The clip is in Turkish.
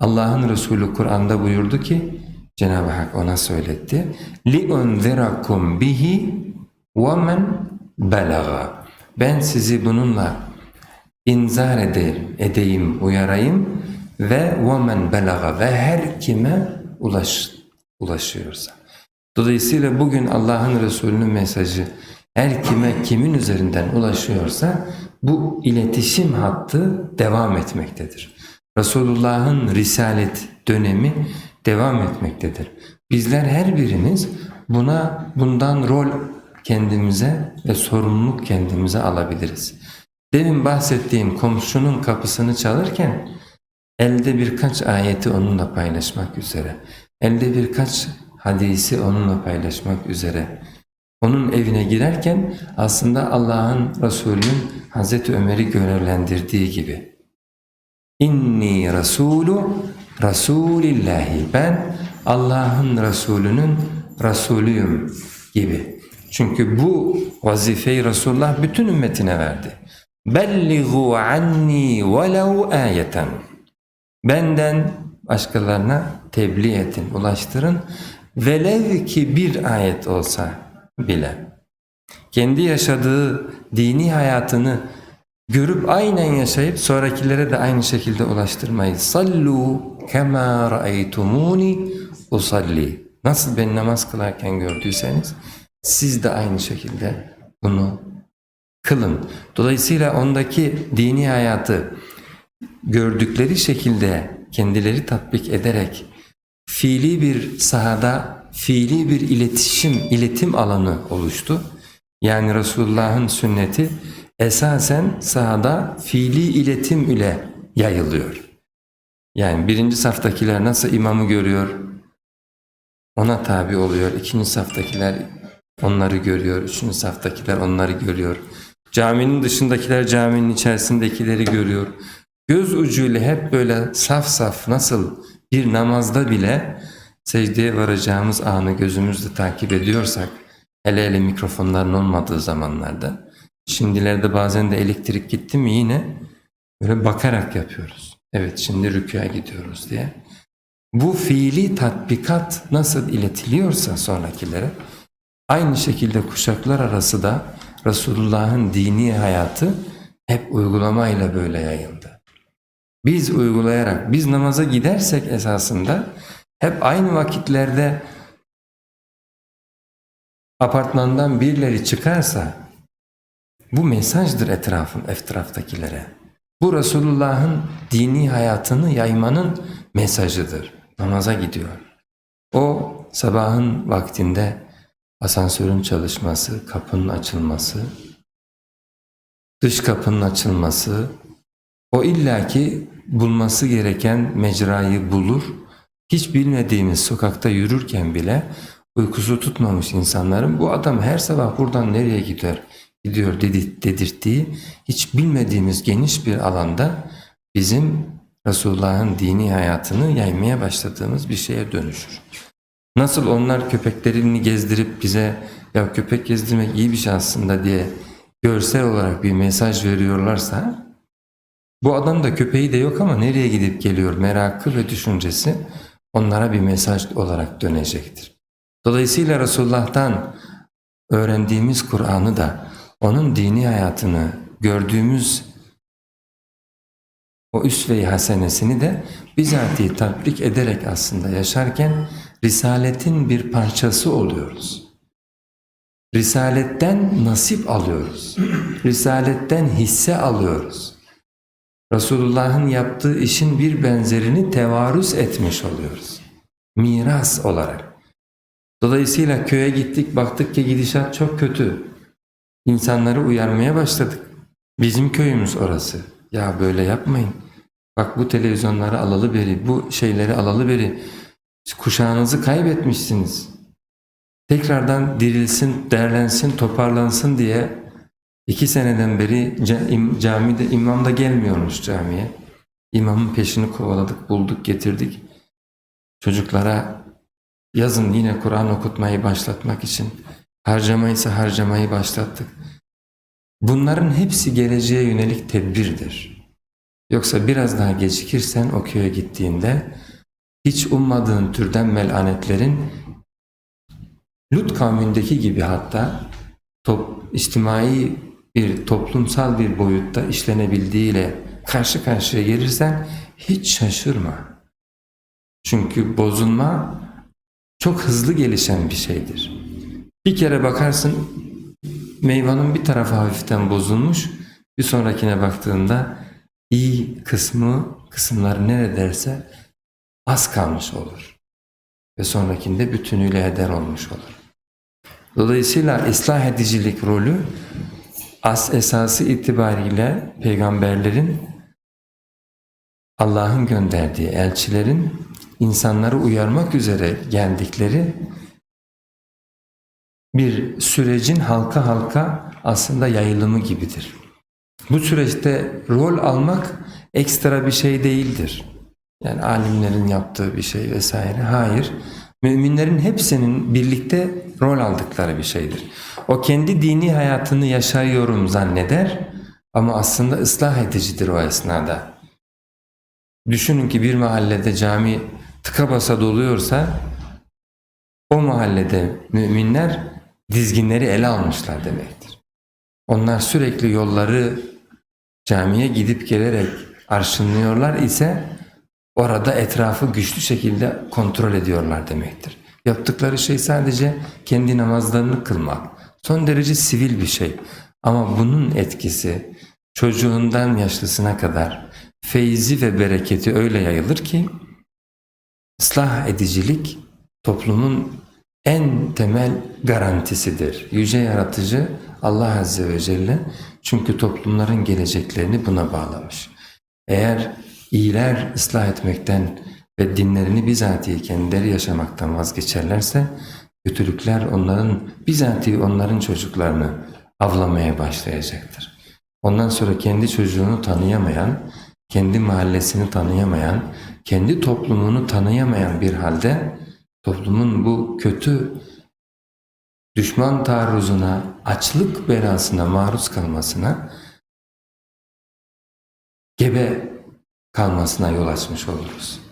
Allah'ın Resulü Kur'an'da buyurdu ki Cenab-ı Hak ona söyletti. لِاُنْذِرَكُمْ bihi وَمَنْ بَلَغَ Ben sizi bununla inzar ederim, edeyim, uyarayım ve وَمَنْ بَلَغَ ve her kime ulaş, ulaşıyorsa. Dolayısıyla bugün Allah'ın Resulü'nün mesajı her kime kimin üzerinden ulaşıyorsa bu iletişim hattı devam etmektedir. Resulullah'ın risalet dönemi devam etmektedir. Bizler her birimiz buna bundan rol kendimize ve sorumluluk kendimize alabiliriz. Demin bahsettiğim komşunun kapısını çalırken elde birkaç ayeti onunla paylaşmak üzere, elde birkaç hadisi onunla paylaşmak üzere, onun evine girerken aslında Allah'ın Resulü'nün Hazreti Ömer'i görevlendirdiği gibi İnni Resulü Resulillahi ben Allah'ın Resulü'nün Resulüyüm gibi. Çünkü bu vazifeyi Resulullah bütün ümmetine verdi. Belligu anni velev ayeten. Benden başkalarına tebliğ edin, ulaştırın. Velev ki bir ayet olsa bile. Kendi yaşadığı dini hayatını görüp aynen yaşayıp sonrakilere de aynı şekilde ulaştırmayı. Sallu kema ra'eytumuni usalli. Nasıl ben namaz kılarken gördüyseniz siz de aynı şekilde bunu kılın. Dolayısıyla ondaki dini hayatı gördükleri şekilde kendileri tatbik ederek fiili bir sahada fiili bir iletişim, iletim alanı oluştu. Yani Resulullah'ın sünneti esasen sahada fiili iletim ile yayılıyor. Yani birinci saftakiler nasıl imamı görüyor, ona tabi oluyor. İkinci saftakiler onları görüyor. Üçüncü saftakiler onları görüyor. Caminin dışındakiler caminin içerisindekileri görüyor. Göz ucuyla hep böyle saf saf nasıl bir namazda bile secdeye varacağımız anı gözümüzle takip ediyorsak, hele hele mikrofonların olmadığı zamanlarda, şimdilerde bazen de elektrik gitti mi yine böyle bakarak yapıyoruz. Evet şimdi rükûa gidiyoruz diye. Bu fiili tatbikat nasıl iletiliyorsa sonrakilere, aynı şekilde kuşaklar arası da Resulullah'ın dini hayatı hep uygulamayla böyle yayıldı. Biz uygulayarak, biz namaza gidersek esasında hep aynı vakitlerde apartmandan birileri çıkarsa bu mesajdır etrafın, etraftakilere. Bu Resulullah'ın dini hayatını yaymanın mesajıdır. Namaza gidiyor. O sabahın vaktinde asansörün çalışması, kapının açılması, dış kapının açılması, o illaki bulması gereken mecrayı bulur. Hiç bilmediğimiz sokakta yürürken bile uykusu tutmamış insanların bu adam her sabah buradan nereye gider, gidiyor dedi, dedirttiği hiç bilmediğimiz geniş bir alanda bizim Resulullah'ın dini hayatını yaymaya başladığımız bir şeye dönüşür. Nasıl onlar köpeklerini gezdirip bize ya köpek gezdirmek iyi bir şey aslında diye görsel olarak bir mesaj veriyorlarsa bu adam da köpeği de yok ama nereye gidip geliyor merakı ve düşüncesi onlara bir mesaj olarak dönecektir. Dolayısıyla Resulullah'tan öğrendiğimiz Kur'an'ı da onun dini hayatını gördüğümüz o üsve-i hasenesini de bizatihi tatbik ederek aslında yaşarken Risaletin bir parçası oluyoruz. Risaletten nasip alıyoruz. Risaletten hisse alıyoruz. Resulullah'ın yaptığı işin bir benzerini tevarüz etmiş oluyoruz. Miras olarak. Dolayısıyla köye gittik baktık ki gidişat çok kötü. İnsanları uyarmaya başladık. Bizim köyümüz orası. Ya böyle yapmayın. Bak bu televizyonları alalı beri, bu şeyleri alalı beri kuşağınızı kaybetmişsiniz. Tekrardan dirilsin, derlensin, toparlansın diye iki seneden beri camide imam da gelmiyormuş camiye. İmamın peşini kovaladık, bulduk, getirdik. Çocuklara yazın yine Kur'an okutmayı başlatmak için harcamaysa harcamayı başlattık. Bunların hepsi geleceğe yönelik tedbirdir. Yoksa biraz daha gecikirsen o köye gittiğinde hiç ummadığın türden melanetlerin Lut kavmindeki gibi hatta top, içtimai bir toplumsal bir boyutta işlenebildiğiyle karşı karşıya gelirsen hiç şaşırma. Çünkü bozulma çok hızlı gelişen bir şeydir. Bir kere bakarsın meyvanın bir tarafı hafiften bozulmuş, bir sonrakine baktığında iyi kısmı, kısımları neredeyse az kalmış olur. Ve sonrakinde bütünüyle heder olmuş olur. Dolayısıyla ıslah edicilik rolü as esası itibariyle peygamberlerin Allah'ın gönderdiği elçilerin insanları uyarmak üzere geldikleri bir sürecin halka halka aslında yayılımı gibidir. Bu süreçte rol almak ekstra bir şey değildir. Yani alimlerin yaptığı bir şey vesaire. Hayır. Müminlerin hepsinin birlikte rol aldıkları bir şeydir. O kendi dini hayatını yaşıyorum zanneder ama aslında ıslah edicidir o esnada. Düşünün ki bir mahallede cami tıka basa doluyorsa o mahallede müminler dizginleri ele almışlar demektir. Onlar sürekli yolları camiye gidip gelerek arşınlıyorlar ise orada etrafı güçlü şekilde kontrol ediyorlar demektir. Yaptıkları şey sadece kendi namazlarını kılmak. Son derece sivil bir şey. Ama bunun etkisi çocuğundan yaşlısına kadar feyzi ve bereketi öyle yayılır ki ıslah edicilik toplumun en temel garantisidir. Yüce Yaratıcı Allah Azze ve Celle çünkü toplumların geleceklerini buna bağlamış. Eğer iyiler ıslah etmekten ve dinlerini bizatihi kendileri yaşamaktan vazgeçerlerse kötülükler onların bizatihi onların çocuklarını avlamaya başlayacaktır. Ondan sonra kendi çocuğunu tanıyamayan, kendi mahallesini tanıyamayan, kendi toplumunu tanıyamayan bir halde toplumun bu kötü düşman taarruzuna, açlık belasına maruz kalmasına, gebe kalmasına yol açmış oluruz.